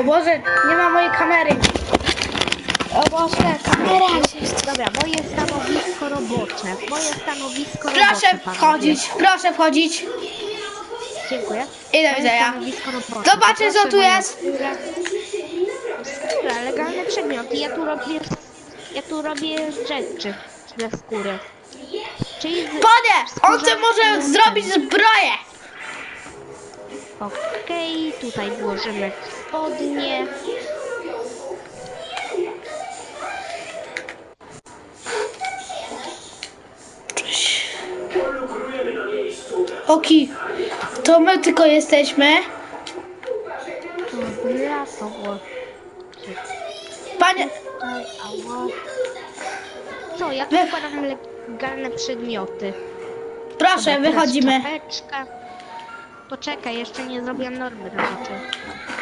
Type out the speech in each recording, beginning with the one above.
O Boże, nie ma mojej kamery. O Boże, kamera jest. Dobra, moje stanowisko robocze. Moje stanowisko Proszę robocze, panowie. wchodzić, proszę wchodzić. Dziękuję. I do Moje widzenia. stanowisko robocze. Zobaczcie, co tu jest. Skóra, legalne przedmioty. Ja tu robię... Ja tu robię rzeczy dla skóry. Czyli... z- Panie, on chce może zrobić zbroję. Okej, tutaj włożymy spodnie. Oki, to my tylko jesteśmy. Panie. Co, ja tu Wy- wkładam legalne przedmioty. proszę, Dobra, wychodzimy. czapeczka. Poczekaj, jeszcze nie zrobiłam normy roboczej.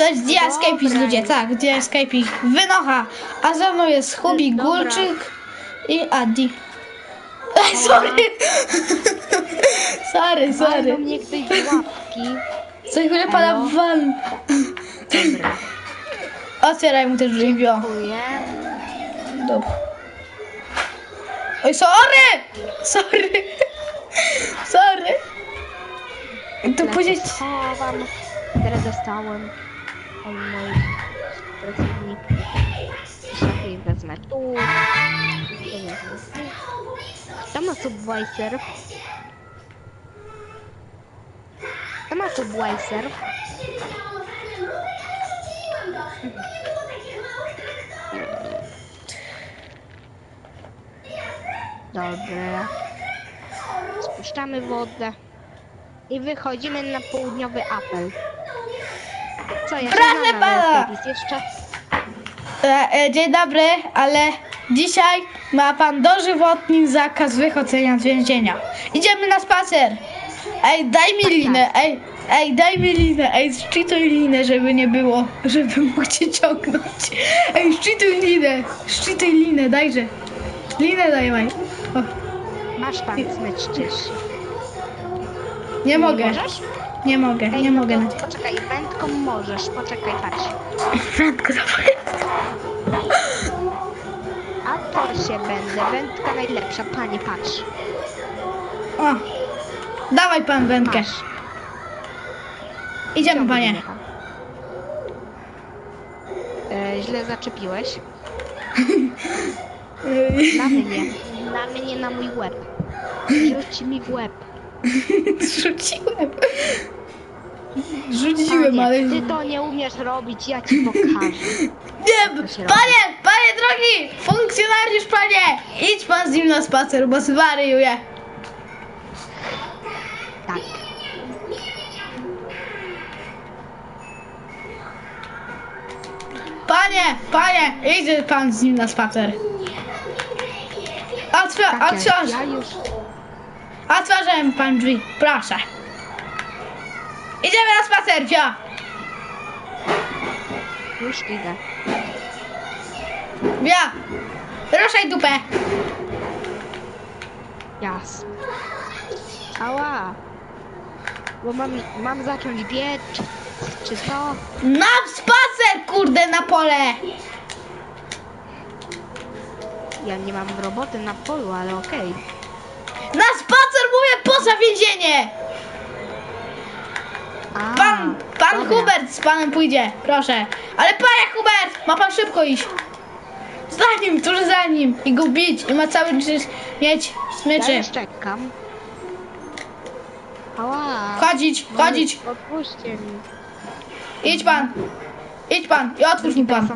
To jest The Escapist, ludzie, tak, The Escapist. Wynocha. A ze mną jest Hubi, Dobra. Gulczyk i Adi. Ej, sorry. sorry, Walną sorry. mnie ktoś z łapki. Co chwilę pada Elo. van. Dobra, Otwieraj mu te drzwi, bio. dziękuję. Dobra. Oj, sorry! Sorry! Sorry! To później... Teraz dostałem od moich pracowników. Sobie wezmę tu. Kto ma Subweiser? Kto ma Subweiser? Dobra. Spuszczamy wodę. I wychodzimy na południowy apel. Co jeszcze Proszę pana! Jeszcze E, e, dzień dobry, ale dzisiaj ma pan dożywotni zakaz wychodzenia z więzienia. Idziemy na spacer. Ej, daj mi linę, ej, ej, daj mi linę, ej, szczytuj linę, żeby nie było, żeby mógł cię ciągnąć. Ej, szczytuj linę, szczytuj linę, dajże. Linę daj, maj. O, masz pan czyś. nie mogę, Możesz? Nie mogę, Ej, nie no mogę. to Poczekaj, wędką możesz. Poczekaj, patrz. Prędko A to się będę. Wędka najlepsza, panie, patrz. O, dawaj pan wędkę. Idziemy, panie. E, źle zaczepiłeś. Na mnie. Na mnie, na mój łeb. Rzuć mi w łeb. Zrzuciłem. Rzuciłem, Panie, ale... ty to nie umiesz robić, ja ci pokażę. Nie, panie, panie drogi, funkcjonariusz, panie, idź pan z nim na spacer, bo zwariuje. Tak. Panie, panie, idzie pan z nim na spacer. Otwia, Tak, otwórz, ja już... otworzę pan drzwi, proszę. Idziemy na spacer, fio. Już idę. Fio, ruszaj dupę. Jas. Ała. Bo mam, mam zacząć biec, czy co? Na spacer, kurde, na pole. Ja nie mam roboty na polu, ale okej. Na poza więzienie. A, Pan, pan dobra. Hubert z panem pójdzie, proszę. Ale panie Hubert, ma pan szybko iść. Za nim, tuż za nim i go bić i ma cały czas mieć Ja smyczy. już czekam. Ała. Chodzić, chodzić. Odpuśćcie mi. Idź pan. Idź pan i otwórz mi pan.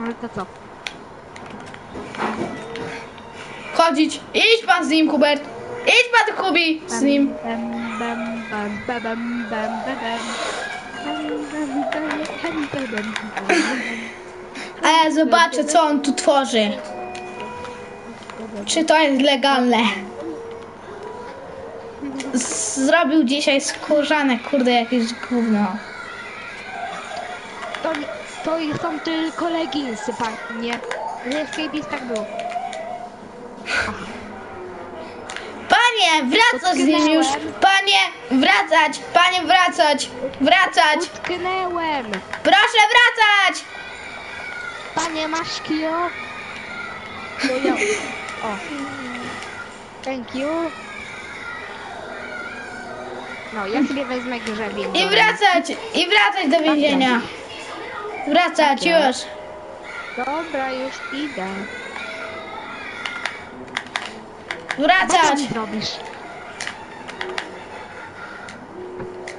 Chodzić. Idź pan z nim, Hubert. Idź pan, Hubi, z nim. A ja zobaczę, co on tu tworzy. Czy to jest legalne? Zrobił dzisiaj skórzane, kurde, jakieś gówno. To, to są tylko leginsy, panie. Nie escapist tak był. Panie, wracać z nim już! Panie, wracać! Panie, wracać! Wracać! Utknęłem. Proszę wracać! masz kilo? To ja... O. Thank you. No, ja sobie wezmę grzebień. I wracać, i wracać do więzienia. Wracać już. Dobra, już idę. Co Wracać. ty robisz?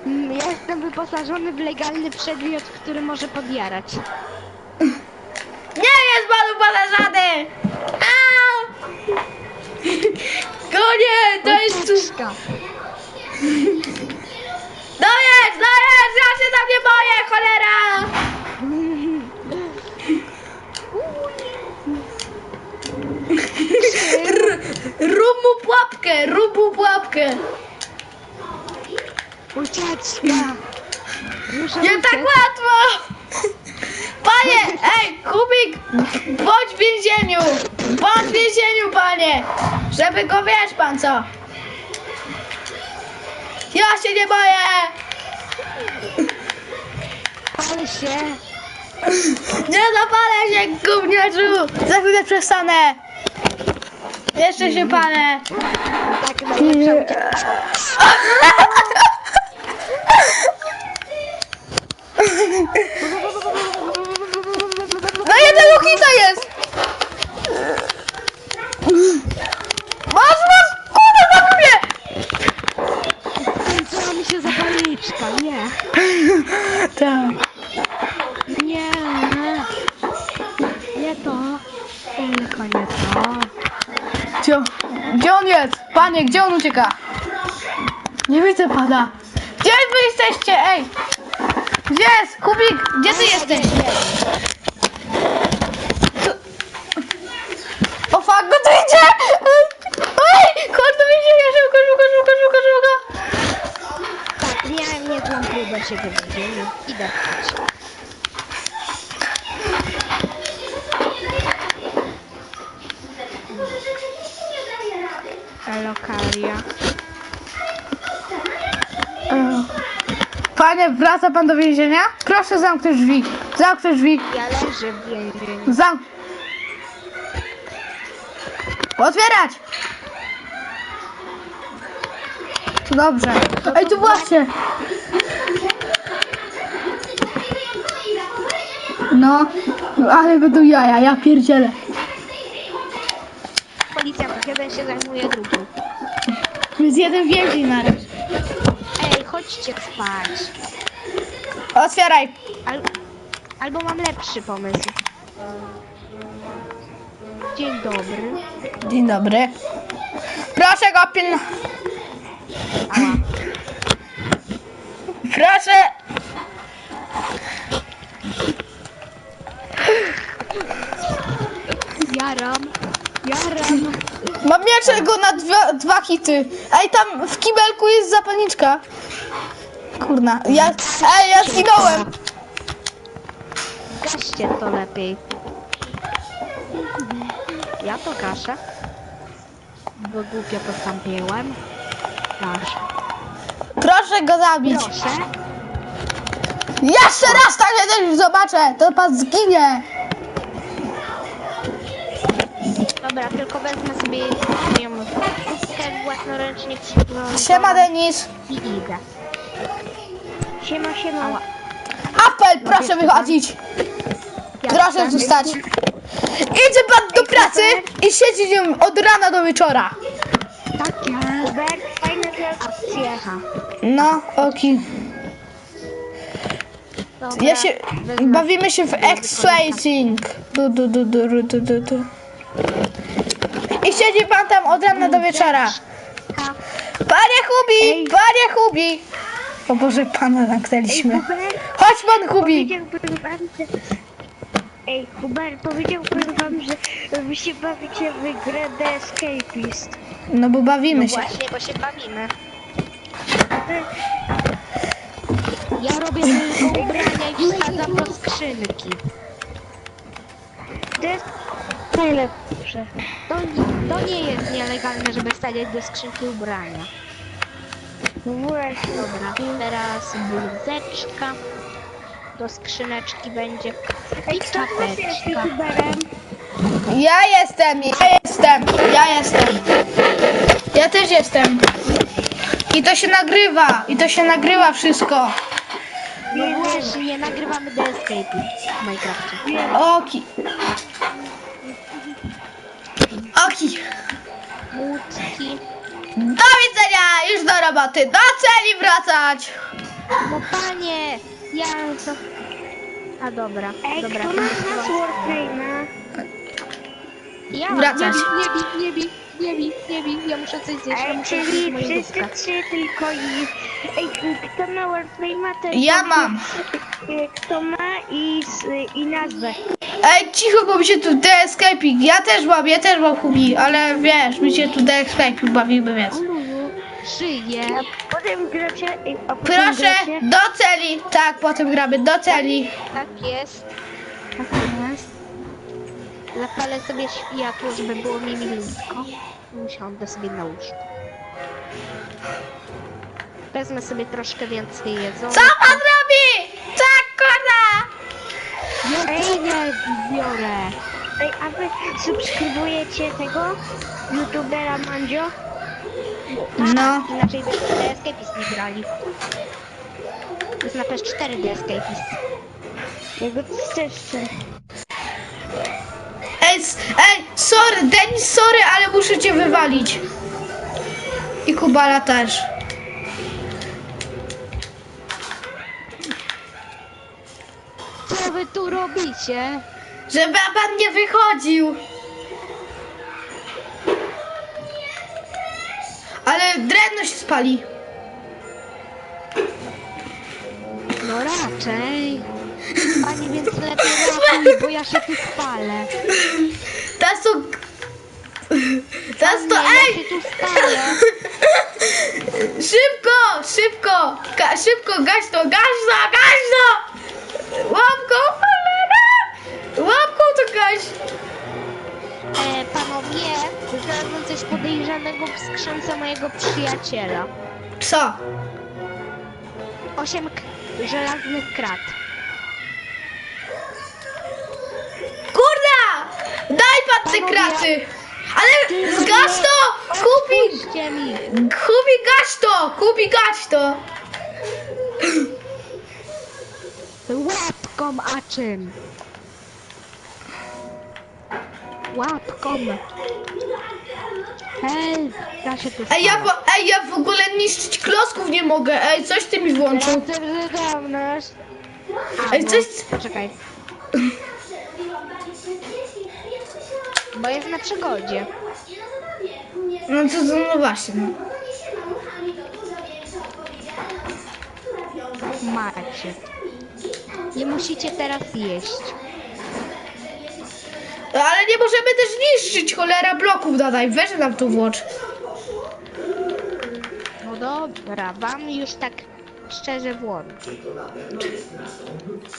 Mm, Ja jestem wyposażony w legalny przedmiot, który może podjarać. Nie jest panu porażany! Au! Konie, to jest... Ucieczka. No jest, no jest, ja się tam nie boję, cholera! Rób mu pułapkę, rób mu pułapkę. Ucieczka. Muszę Nie tak łatwo! Panie, ej, Kubik, bądź w więzieniu! Bądź w więzieniu, panie! Żeby go wiesz pan co? Ja się nie boję! Pal się. Nie zapalę się, gówniarzu! Za chwilę przestanę! Jeszcze się palę! Tak, najlepsza ucieczka. No Lukita jest! Masz, masz, kurde, zabił mnie! Skończyła mi się zapalniczka, nie. Tak. Nie. Nie to. Tylko nie to. Gdzie, jest? Panie, gdzie on ucieka? Nie widzę pana. Gdzie wy jesteście? Ej! Gdzie jest? Kubik, gdzie ty jesteś? O fuck, go tu idzie! Ej! Chodź do więzienia, szybko, szybko, szybko, szybko, szybko! Tak, miałem niezłą próbę się wywiedzieli. Idę Lokalia. Panie, wraca pan do więzienia? Proszę zamknąć drzwi. Zamknąć drzwi. Ja leżę w więzieniu. Zam... Otwierać! Dobrze. Ej, tu właśnie. No, ale będą jaja, ja pierdzielę. Policjant jeden się zajmuje drugim. Jest jeden więzień na raz. Ej, chodźcie spać. Otwieraj. Al albo mam lepszy pomysł. Dzień dobry. Dzień dobry. Proszę go pilno... Ała. Proszę... Mieczek go na dwa, dwa hity. Ej, tam w kibelku jest zapalniczka. Kurna, ja... Ej, ja zginąłem. Gaście to lepiej. Ja to gaszę. Bo głupio postąpiłem. Gaszę. Proszę go zabić. Proszę. Jeszcze raz tak też zobaczę, to pan zginie. Dobra, tylko wezmę sobie moją szóstkę własnoręcznie przygotowaną Siema Denis. i idę. Siema, siema. Apel, proszę wychodzić. Proszę zostać. Idzie pan do pracy i siedzi nią od rana do wieczora. Tak, ja. Hubert, fajna akcja. No, oki. Ja się... Bawimy się w X-Racing. Du, du, du, du, du, du, du, siedzi pan tam od rana do wieczora. Panie Hubi! Panie Hubi! O Boże, pana zamknęliśmy. Chodź pan Hubi! powiedziałbym wam, że... Ej, Hubert, powiedziałbym wam, że wy się bawicie w grę The Escapist. No bo bawimy się. Właśnie, bo się bawimy. Ja robię tylko ubrania i wsadzam do skrzynki. To jest najlepsze. To, to nie jest nielegalne, żeby wstawiać do skrzynki ubrania. No właśnie. Dobra, teraz bluzeczka. do skrzyneczki będzie. Ej, kto jest czapeczka. youtuberem? Ja jestem, ja jestem, ja jestem. Ja też jestem. I to się nagrywa, i to się nagrywa wszystko. No właśnie, nagrywamy The Escape w Minecrafcie. Oki. Łódki. Do widzenia, już do roboty, do celi wracać. No panie, ja to... A dobra, Ej, dobra. kto ma nas Warframe'a? Ja mam, Wracać. Nie bij, nie bij, nie bij, nie bij, ja muszę coś zjeść, ja Ej, muszę czyli zjeść moje wszyscy trzy tylko i... Ej, kto ma Warframe'a, to... Ja mam. Kto ma i, i nazwę. Ej, cicho, bo mi się tu The Escaping. Ja też mam, ja też mam hubi, ale wiesz, my się tu The Escaping bawimy, więc. Potem gracie... A potem Proszę, gracie... do celi. Tak, potem gramy, do celi. Tak jest. Tak jest. Zapalę sobie światło, żeby było mi milutko. Usiądę sobie na łóżku. Wezmę sobie troszkę więcej jedzenia. Co pan robi? Jedzenie biorę. Ej, a wy subskrybujecie tego? Youtubera Mandzio? No. Inaczej by The Escapist nie grali. Jest na PS4 The Escapist. Jego też chcę. Ej, ej, sorry, Denis, sorry, ale muszę cię wywalić. I Kubala też. Co wy tu robicie? Żeby pan nie wychodził. Ale drewno się spali. No raczej. Pani więc lepiej ratuj, bo ja się tu spalę. Teraz to... Teraz to, ja ej! się tu spalę. Szybko, szybko, Ga, szybko, gaś to, gaś to, gaś to! Łapką, coś podejrzanego w skrzynce mojego przyjaciela. Co? Osiem żelaznych krat. Kurda! Daj pan te kraty! Ale zgaś to! Kupi! Kupi gaś to! Kupi gaś to! Łapką, a czym? Łapką. Hej, da się tu Ej ja, po, ej, ja w ogóle niszczyć klocków nie mogę. Ej, coś ty mi włączył. A, Ej, bo- coś... Poczekaj. Bo jest na przygodzie. No to, to no właśnie. No. Macie. Nie musicie teraz jeść. Ale nie możemy też niszczyć cholera bloków, dadaj. Weź nam tu włącz. No dobra, wam już tak szczerze włączę.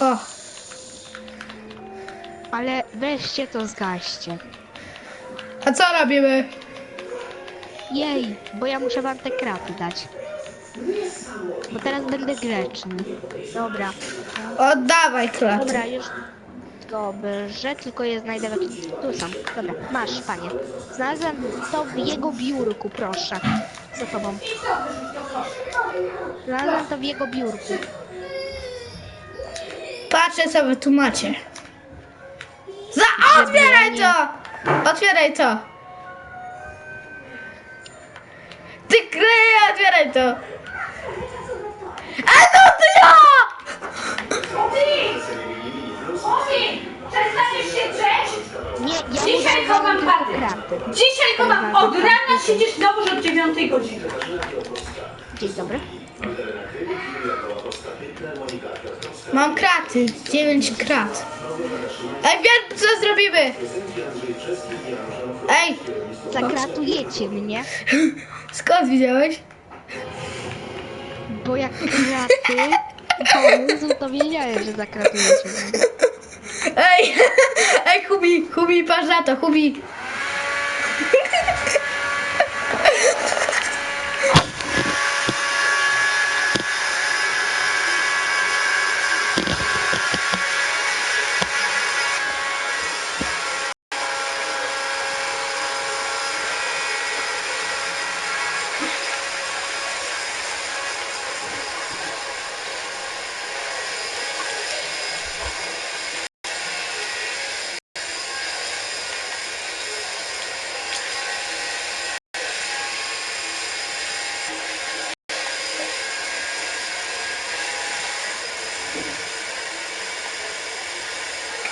O. Ale weźcie to zgaście. A co robimy? Jej, bo ja muszę wam te kraty dać. Bo teraz będę grzeczny. Dobra. Oddawaj kraty. Dobra, już dobrze, tylko je znajdę w jakimś... Tu są. Dobra, masz, panie. Znalazłem to w jego biurku, proszę. Za tobą. Znalazłem to w jego biurku. Patrzę co wy tu macie. Za... Otwieraj to! Otwieraj to! Ty kryje, otwieraj to! A no ty ja! Nie, ja Dzisiaj chowam tylko karty. kraty. Dzisiaj chowam od rana siedzisz znowu od 9 godziny. Dzień dobry. Mam kraty, 9 krat. Ej, wiem co zrobimy! Ej, Zakratujecie mnie, skąd widziałeś? bo jak kraty pomysł, to wiedziałem, że zakratujecie mnie. Ej, ej, Hubi, Hubi, patrz na to, Hubi.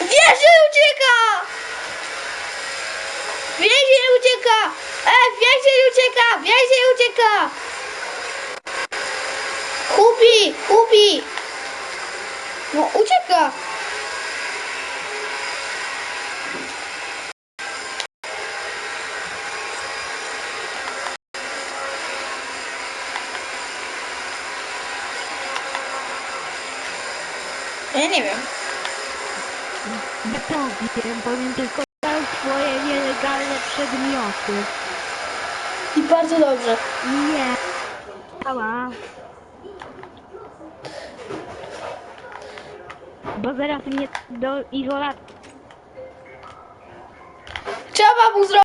Więzień ucieka! Więzień ucieka! E, więzień ucieka! Więzień ucieka! Kupi! Kupi! No ucieka! Ja nie wiem. Ja to wiem, powiem tylko dał swoje nielegalne przedmioty. I bardzo dobrze. Nie. Ała. Bo zaraz mnie do izolacji Trzeba mu zrobić